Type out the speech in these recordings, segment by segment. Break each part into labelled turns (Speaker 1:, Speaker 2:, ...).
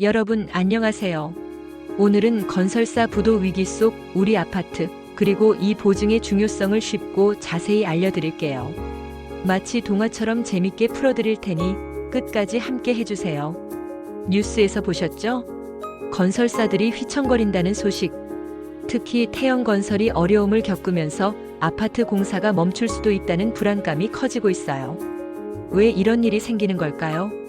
Speaker 1: 여러분 안녕하세요. 오늘은 건설사 부도 위기 속 우리 아파트 그리고 이 보증의 중요성을 쉽고 자세히 알려드릴게요. 마치 동화처럼 재밌게 풀어드릴 테니 끝까지 함께 해주세요. 뉴스에서 보셨죠? 건설사들이 휘청거린다는 소식. 특히 태영건설이 어려움을 겪으면서 아파트 공사가 멈출 수도 있다는 불안감이 커지고 있어요. 왜 이런 일이 생기는 걸까요?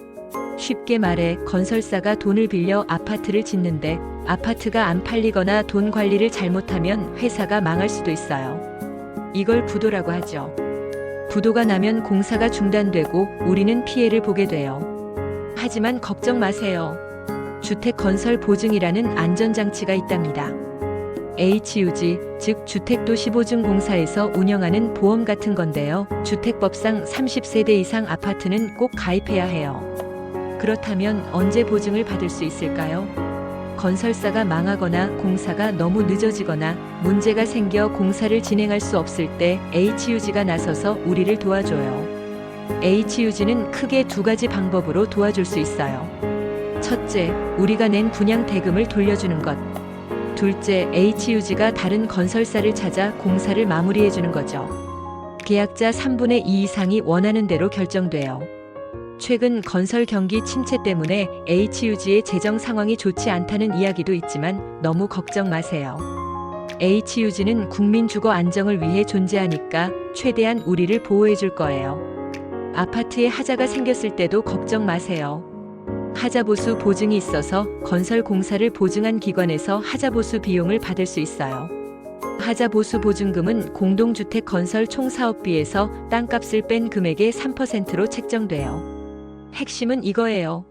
Speaker 1: 쉽게 말해 건설사가 돈을 빌려 아파트를 짓는데 아파트가 안 팔리거나 돈 관리를 잘못하면 회사가 망할 수도 있어요. 이걸 부도라고 하죠. 부도가 나면 공사가 중단되고 우리는 피해를 보게 돼요. 하지만 걱정 마세요. 주택 건설 보증이라는 안전장치가 있답니다. HUG, 즉 주택도시보증공사에서 운영하는 보험 같은 건데요. 주택법상 30세대 이상 아파트는 꼭 가입해야 해요. 그렇다면 언제 보증을 받을 수 있을까요? 건설사가 망하거나 공사가 너무 늦어지거나 문제가 생겨 공사를 진행할 수 없을 때 HUG가 나서서 우리를 도와줘요. HUG는 크게 두 가지 방법으로 도와줄 수 있어요. 첫째, 우리가 낸 분양 대금을 돌려주는 것. 둘째, HUG가 다른 건설사를 찾아 공사를 마무리해주는 거죠. 계약자 3분의 2 이상이 원하는 대로 결정돼요. 최근 건설 경기 침체 때문에 HUG의 재정 상황이 좋지 않다는 이야기도 있지만 너무 걱정 마세요. HUG는 국민 주거 안정을 위해 존재하니까 최대한 우리를 보호해 줄 거예요. 아파트에 하자가 생겼을 때도 걱정 마세요. 하자보수 보증이 있어서 건설 공사를 보증한 기관에서 하자보수 비용을 받을 수 있어요. 하자보수 보증금은 공동주택 건설 총 사업비에서 땅값을 뺀 금액의 3%로 책정돼요. 핵심은 이거예요.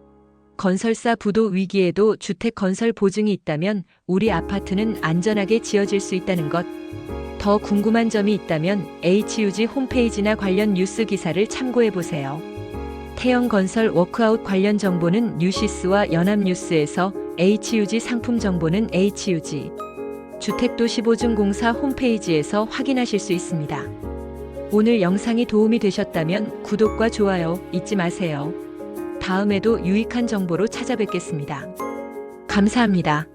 Speaker 1: 건설사 부도 위기에도 주택 건설 보증이 있다면 우리 아파트는 안전하게 지어질 수 있다는 것. 더 궁금한 점이 있다면 HUG 홈페이지나 관련 뉴스 기사를 참고해 보세요. 태영건설 워크아웃 관련 정보는 뉴시스와 연합뉴스에서 HUG 상품 정보는 HUG 주택도시보증공사 홈페이지에서 확인하실 수 있습니다. 오늘 영상이 도움이 되셨다면 구독과 좋아요 잊지 마세요. 다음에도 유익한 정보로 찾아뵙겠습니다. 감사합니다.